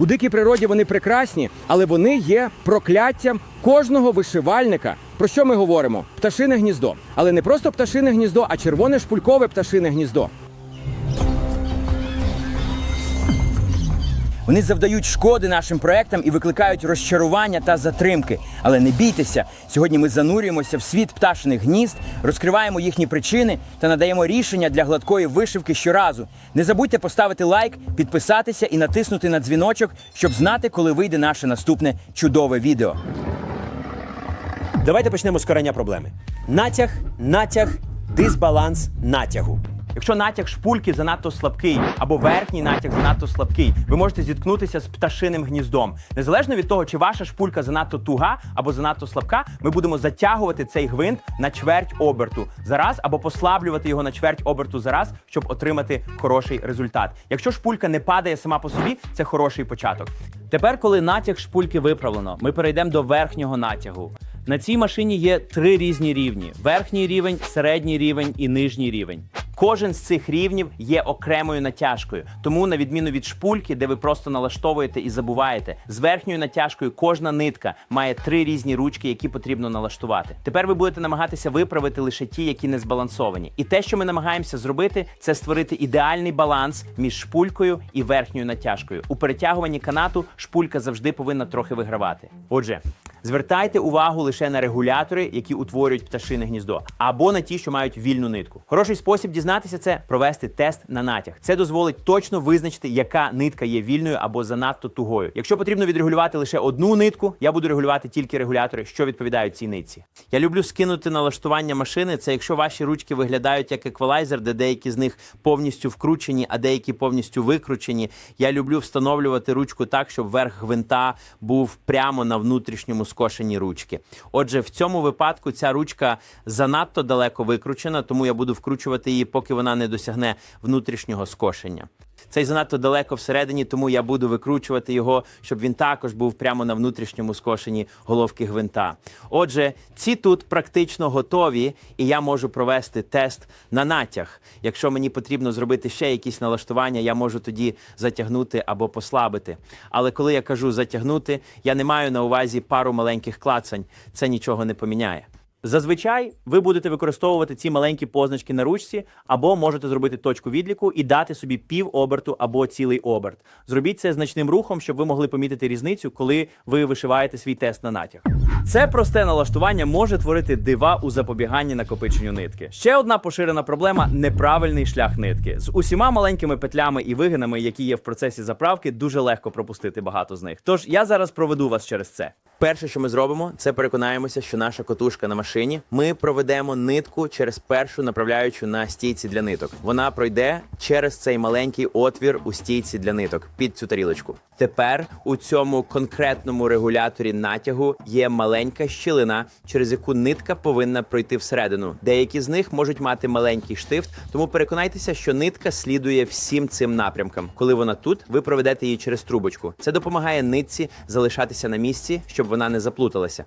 У дикій природі вони прекрасні, але вони є прокляттям кожного вишивальника. Про що ми говоримо? Пташине гніздо. Але не просто пташине гніздо, а червоне шпулькове пташине гніздо. Вони завдають шкоди нашим проектам і викликають розчарування та затримки. Але не бійтеся, сьогодні ми занурюємося в світ пташиних гнізд, розкриваємо їхні причини та надаємо рішення для гладкої вишивки щоразу. Не забудьте поставити лайк, підписатися і натиснути на дзвіночок, щоб знати, коли вийде наше наступне чудове відео. Давайте почнемо з корення проблеми. Натяг, натяг, дисбаланс натягу. Якщо натяг шпульки занадто слабкий або верхній натяг занадто слабкий, ви можете зіткнутися з пташиним гніздом. Незалежно від того, чи ваша шпулька занадто туга або занадто слабка, ми будемо затягувати цей гвинт на чверть оберту зараз або послаблювати його на чверть оберту зараз, щоб отримати хороший результат. Якщо шпулька не падає сама по собі, це хороший початок. Тепер, коли натяг шпульки виправлено, ми перейдемо до верхнього натягу. На цій машині є три різні рівні: верхній рівень, середній рівень і нижній рівень. Кожен з цих рівнів є окремою натяжкою. Тому, на відміну від шпульки, де ви просто налаштовуєте і забуваєте, з верхньою натяжкою кожна нитка має три різні ручки, які потрібно налаштувати. Тепер ви будете намагатися виправити лише ті, які не збалансовані. І те, що ми намагаємося зробити, це створити ідеальний баланс між шпулькою і верхньою натяжкою. У перетягуванні канату шпулька завжди повинна трохи вигравати. Отже. Звертайте увагу лише на регулятори, які утворюють пташине гніздо, або на ті, що мають вільну нитку. Хороший спосіб дізнатися це провести тест на натяг. Це дозволить точно визначити, яка нитка є вільною або занадто тугою. Якщо потрібно відрегулювати лише одну нитку, я буду регулювати тільки регулятори, що відповідають цій нитці. Я люблю скинути налаштування машини. Це якщо ваші ручки виглядають як еквалайзер, де деякі з них повністю вкручені, а деякі повністю викручені. Я люблю встановлювати ручку так, щоб верх гвинта був прямо на внутрішньому скошенні ручки. Отже, в цьому випадку ця ручка занадто далеко викручена, тому я буду вкручувати її, поки вона не досягне внутрішнього скошення. Цей занадто далеко всередині, тому я буду викручувати його, щоб він також був прямо на внутрішньому скошенні головки гвинта. Отже, ці тут практично готові, і я можу провести тест на натяг. Якщо мені потрібно зробити ще якісь налаштування, я можу тоді затягнути або послабити. Але коли я кажу затягнути, я не маю на увазі пару маленьких клацань. Це нічого не поміняє. Зазвичай ви будете використовувати ці маленькі позначки на ручці, або можете зробити точку відліку і дати собі пів оберту або цілий оберт. Зробіть це значним рухом, щоб ви могли помітити різницю, коли ви вишиваєте свій тест на натяг. Це просте налаштування може творити дива у запобіганні накопиченню нитки. Ще одна поширена проблема неправильний шлях нитки. З усіма маленькими петлями і вигинами, які є в процесі заправки, дуже легко пропустити багато з них. Тож я зараз проведу вас через це. Перше, що ми зробимо, це переконаємося, що наша котушка на машині. Ми проведемо нитку через першу направляючу на стійці для ниток. Вона пройде через цей маленький отвір у стійці для ниток під цю тарілочку. Тепер у цьому конкретному регуляторі натягу є маленька щілина, через яку нитка повинна пройти всередину. Деякі з них можуть мати маленький штифт, тому переконайтеся, що нитка слідує всім цим напрямкам. Коли вона тут, ви проведете її через трубочку. Це допомагає нитці залишатися на місці, щоб вона не заплуталася.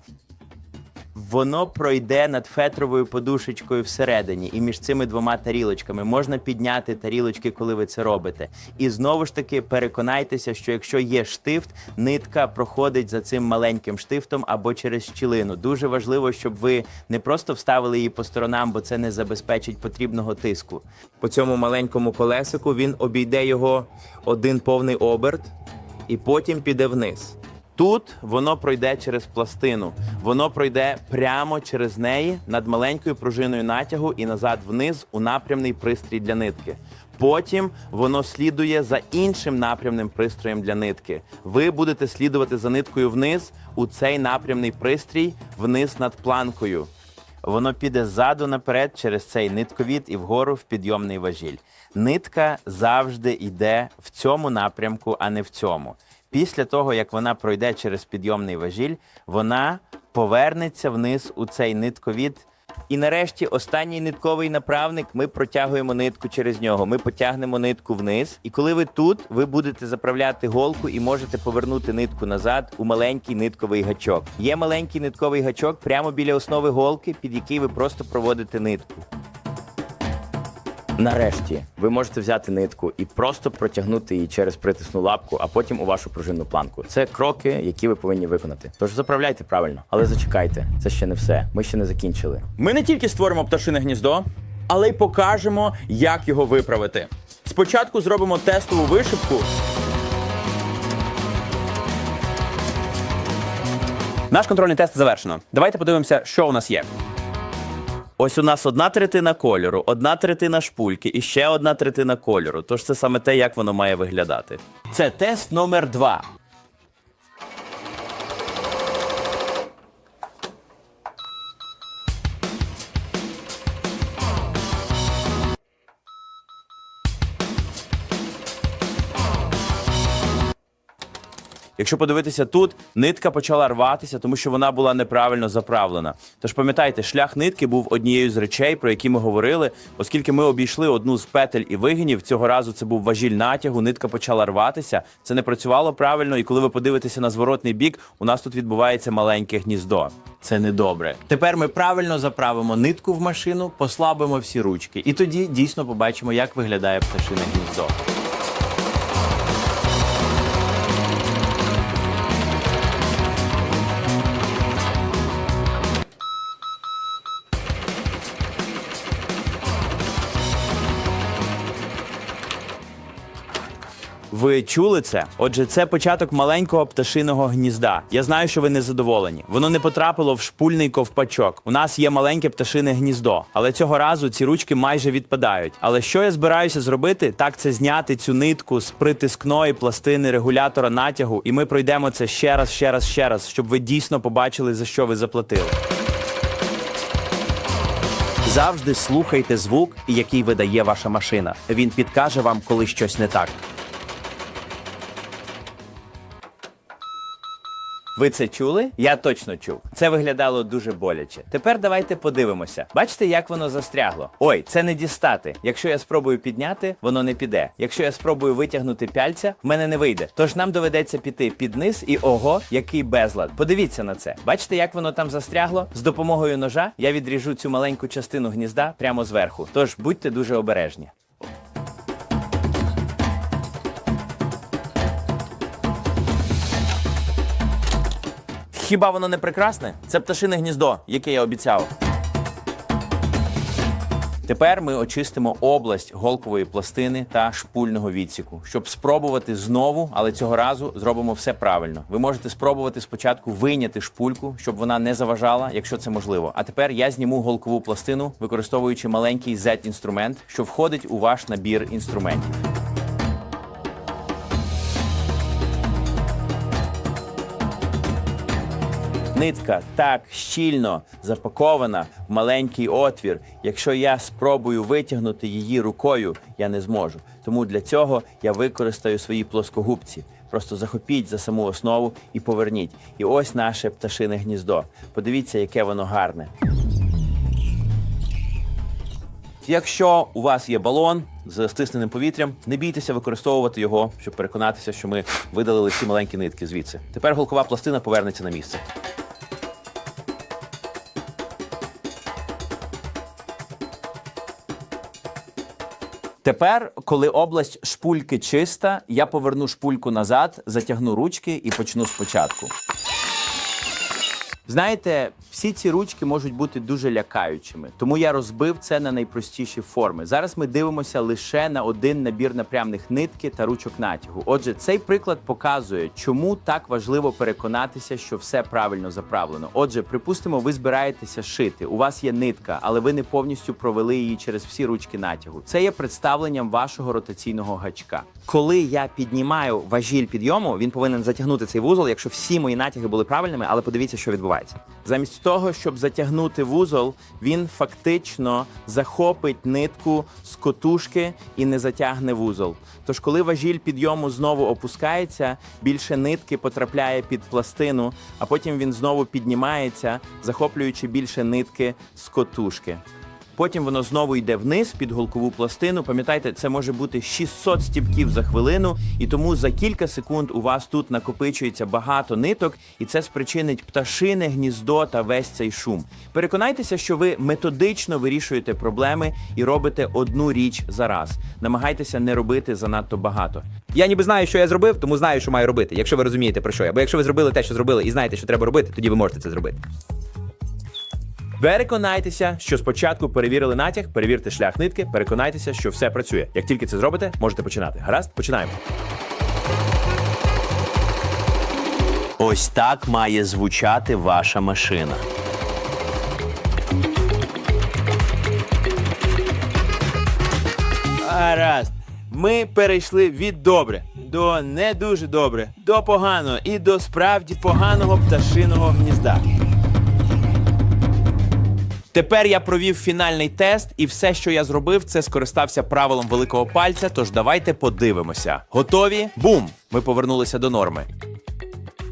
Воно пройде над фетровою подушечкою всередині, і між цими двома тарілочками можна підняти тарілочки, коли ви це робите. І знову ж таки переконайтеся, що якщо є штифт, нитка проходить за цим маленьким штифтом або через щілину. Дуже важливо, щоб ви не просто вставили її по сторонам, бо це не забезпечить потрібного тиску. По цьому маленькому колесику він обійде його один повний оберт і потім піде вниз. Тут воно пройде через пластину, воно пройде прямо через неї над маленькою пружиною натягу і назад вниз у напрямний пристрій для нитки. Потім воно слідує за іншим напрямним пристроєм для нитки. Ви будете слідувати за ниткою вниз у цей напрямний пристрій вниз над планкою. Воно піде ззаду наперед через цей нитковід і вгору в підйомний важіль. Нитка завжди йде в цьому напрямку, а не в цьому. Після того, як вона пройде через підйомний важіль, вона повернеться вниз у цей нитковід. І нарешті останній нитковий направник ми протягуємо нитку через нього. Ми потягнемо нитку вниз. І коли ви тут, ви будете заправляти голку і можете повернути нитку назад у маленький нитковий гачок. Є маленький нитковий гачок прямо біля основи голки, під який ви просто проводите нитку. Нарешті ви можете взяти нитку і просто протягнути її через притисну лапку, а потім у вашу пружинну планку. Це кроки, які ви повинні виконати. Тож заправляйте правильно, але зачекайте, це ще не все. Ми ще не закінчили. Ми не тільки створимо пташине гніздо, але й покажемо, як його виправити. Спочатку зробимо тестову вишивку. Наш контрольний тест завершено. Давайте подивимося, що у нас є. Ось у нас одна третина кольору, одна третина шпульки і ще одна третина кольору. Тож це саме те, як воно має виглядати. Це тест номер два. Якщо подивитися тут, нитка почала рватися, тому що вона була неправильно заправлена. Тож пам'ятайте, шлях нитки був однією з речей, про які ми говорили, оскільки ми обійшли одну з петель і вигинів. Цього разу це був важіль натягу. Нитка почала рватися. Це не працювало правильно. І коли ви подивитеся на зворотний бік, у нас тут відбувається маленьке гніздо. Це недобре. Тепер ми правильно заправимо нитку в машину, послабимо всі ручки, і тоді дійсно побачимо, як виглядає пташине гніздо. Ви чули це? Отже, це початок маленького пташиного гнізда. Я знаю, що ви не задоволені. Воно не потрапило в шпульний ковпачок. У нас є маленьке пташине гніздо, але цього разу ці ручки майже відпадають. Але що я збираюся зробити, так це зняти цю нитку з притискної пластини регулятора натягу, і ми пройдемо це ще раз, ще раз, ще раз, щоб ви дійсно побачили, за що ви заплатили. Завжди слухайте звук, який видає ваша машина. Він підкаже вам, коли щось не так. Ви це чули? Я точно чув. Це виглядало дуже боляче. Тепер давайте подивимося. Бачите, як воно застрягло? Ой, це не дістати. Якщо я спробую підняти, воно не піде. Якщо я спробую витягнути пяльця, в мене не вийде. Тож нам доведеться піти під низ і ого, який безлад. Подивіться на це. Бачите, як воно там застрягло? З допомогою ножа я відріжу цю маленьку частину гнізда прямо зверху. Тож будьте дуже обережні. Хіба воно не прекрасне? Це пташине гніздо, яке я обіцяв. Тепер ми очистимо область голкової пластини та шпульного відсіку, щоб спробувати знову, але цього разу зробимо все правильно. Ви можете спробувати спочатку вийняти шпульку, щоб вона не заважала, якщо це можливо. А тепер я зніму голкову пластину, використовуючи маленький Z-інструмент, що входить у ваш набір інструментів. Нитка так щільно запакована в маленький отвір. Якщо я спробую витягнути її рукою, я не зможу. Тому для цього я використаю свої плоскогубці. Просто захопіть за саму основу і поверніть. І ось наше пташине гніздо. Подивіться, яке воно гарне. Якщо у вас є балон з стисненим повітрям, не бійтеся використовувати його, щоб переконатися, що ми видалили всі маленькі нитки звідси. Тепер голкова пластина повернеться на місце. Тепер, коли область шпульки чиста, я поверну шпульку назад, затягну ручки і почну спочатку. Знаєте, всі ці ручки можуть бути дуже лякаючими, тому я розбив це на найпростіші форми. Зараз ми дивимося лише на один набір напрямних нитки та ручок натягу. Отже, цей приклад показує, чому так важливо переконатися, що все правильно заправлено. Отже, припустимо, ви збираєтеся шити. У вас є нитка, але ви не повністю провели її через всі ручки натягу. Це є представленням вашого ротаційного гачка. Коли я піднімаю важіль підйому, він повинен затягнути цей вузол, якщо всі мої натяги були правильними, але подивіться, що відбувається. Замість того, щоб затягнути вузол, він фактично захопить нитку з котушки і не затягне вузол. Тож, коли важіль підйому знову опускається, більше нитки потрапляє під пластину, а потім він знову піднімається, захоплюючи більше нитки з котушки. Потім воно знову йде вниз під голкову пластину. Пам'ятайте, це може бути 600 стібків за хвилину, і тому за кілька секунд у вас тут накопичується багато ниток, і це спричинить пташине гніздо та весь цей шум. Переконайтеся, що ви методично вирішуєте проблеми і робите одну річ за раз. Намагайтеся не робити занадто багато. Я ніби знаю, що я зробив, тому знаю, що маю робити. Якщо ви розумієте про що я. Бо якщо ви зробили те, що зробили, і знаєте, що треба робити, тоді ви можете це зробити. Переконайтеся, що спочатку перевірили натяг, перевірте шлях нитки, переконайтеся, що все працює. Як тільки це зробите, можете починати. Гаразд, починаємо. Ось так має звучати ваша машина. Гаразд. Ми перейшли від добре до не дуже добре, до погано і до справді поганого пташиного гнізда. Тепер я провів фінальний тест, і все, що я зробив, це скористався правилом великого пальця. Тож давайте подивимося. Готові? Бум! Ми повернулися до норми.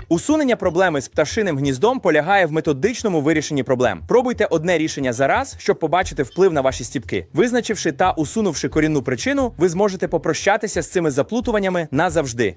Усунення проблеми з пташиним гніздом полягає в методичному вирішенні проблем. Пробуйте одне рішення за раз, щоб побачити вплив на ваші стіпки. Визначивши та усунувши корінну причину, ви зможете попрощатися з цими заплутуваннями назавжди.